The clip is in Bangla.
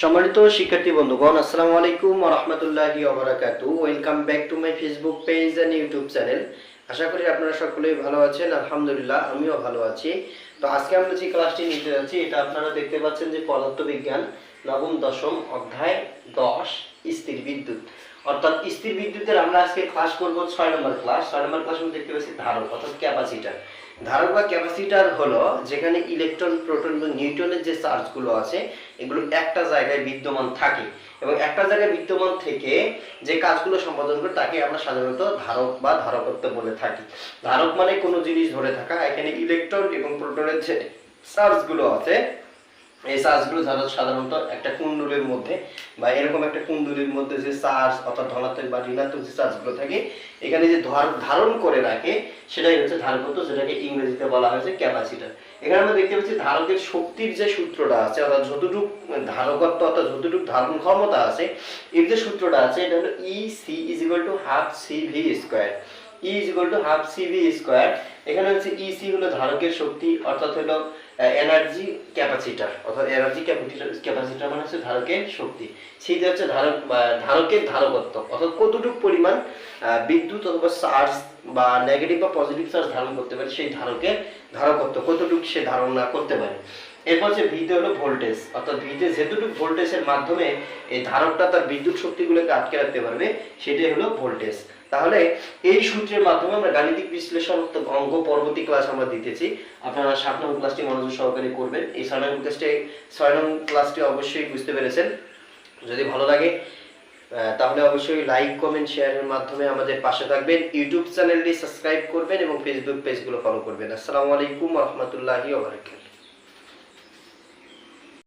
সম্মানিত শিক্ষার্থী বন্ধুগণ, আসসালামু আলাইকুম রাহমাতুল্লাহি ওয়া বারাকাতু। Welcome back to my Facebook page and YouTube channel আশা করি আপনারা সকলেই ভালো আছেন, আলহামদুলিল্লাহ আমিও ভালো আছি। তো আজকে আমরা যে ক্লাসটি নিতে যাচ্ছি, এটা আপনারা দেখতে পাচ্ছেন যে পদার্থবিজ্ঞান নবম দশম অধ্যায় দশ স্থির বিদ্যুৎ। অর্থাৎ স্থির বিদ্যুতের আমরা আজকে ক্লাস করব ছয় নম্বর ক্লাস ছয় নম্বর ক্লাস আমরা দেখতে পাচ্ছি ধারক, অর্থাৎ ক্যাপাসিটার ধারক বা ক্যাপাসিটার হলো যেখানে ইলেকট্রন প্রোটন এবং নিউটনের যে চার্জগুলো আছে, এগুলো একটা জায়গায় বিদ্যমান থাকে। এবং একটা জায়গায় বিদ্যমান থেকে যে কাজগুলো সম্পাদন করে, তাকে আমরা সাধারণত ধারক বা ধারকত্ব বলে থাকি। ধারক মানে কোনো জিনিস ধরে থাকা, এখানে ইলেকট্রন এবং প্রোটনের যে চার্জগুলো আছে এই চার্জগুলো যারা সাধারণত একটা কুণ্ডলের মধ্যে বা এরকম একটা কুণ্ডলীর মধ্যে যে চার্জ অর্থাৎ ধনাত্মক বা ঋণাত্মক যে চার্জগুলো থাকে, এখানে যে ধর- ধারণ করে রাখে, সেটাই হচ্ছে ধারকত্ব যেটাকে ইংরেজিতে বলা হয়েছে ক্যাপাসিটার। এখানে আমরা দেখতে পাচ্ছি ধারকের শক্তির যে সূত্রটা আছে, অর্থাৎ যতটুক ধারকত্ব, অর্থাৎ যতটুক ধারণ ক্ষমতা আছে, এর যে সূত্রটা আছে, এটা হলো E C is to half C V square E is equal to half C V square এখানে হচ্ছে ই সি হলো ধারকের শক্তি, অর্থাৎ হলো এনার্জি ক্যাপাসিটার অর্থাৎ এনার্জি ক্যাপাসিটার ক্যাপাসিটার মানে হচ্ছে ধারকের শক্তি। সেইটা হচ্ছে ধারক ধারকের ধারকত্ব, অর্থাৎ কতটুকু পরিমাণ বিদ্যুৎ অথবা চার্জ বা নেগেটিভ বা পজিটিভ চার্জ ধারণ করতে পারে সেই ধারকের ধারকত্ব। কতটুকু সে ধারণা করতে পারে? এরপর হচ্ছে ভিতে হলো ভোল্টেজ অর্থাৎ ভিতে যেটুকু ভোল্টেজের মাধ্যমে এই ধারকটা তার বিদ্যুৎ শক্তিগুলোকে আটকে রাখতে পারবে, সেটাই হলো ভোল্টেজ তাহলে এই সূত্রের মাধ্যমে আমরা গাণিতিক পরবর্তী ক্লাস আমরা দিতেছি। আপনারা সাত নম্বর ক্লাসটি মনোযোগ সহকারে করবেন। এই ছয় নম্বর ক্লাসটি ছয় নম্বর ক্লাসটি অবশ্যই বুঝতে পেরেছেন। যদি ভালো লাগে তাহলে অবশ্যই লাইক কমেন্ট শেয়ারের মাধ্যমে আমাদের পাশে থাকবেন। ইউটিউব চ্যানেলটি সাবস্ক্রাইব করবেন এবং ফেসবুক পেজগুলো ফলো করবেন। আসসালামু আলাইকুম রহমতুল্লাহি ওবরাকাতুহু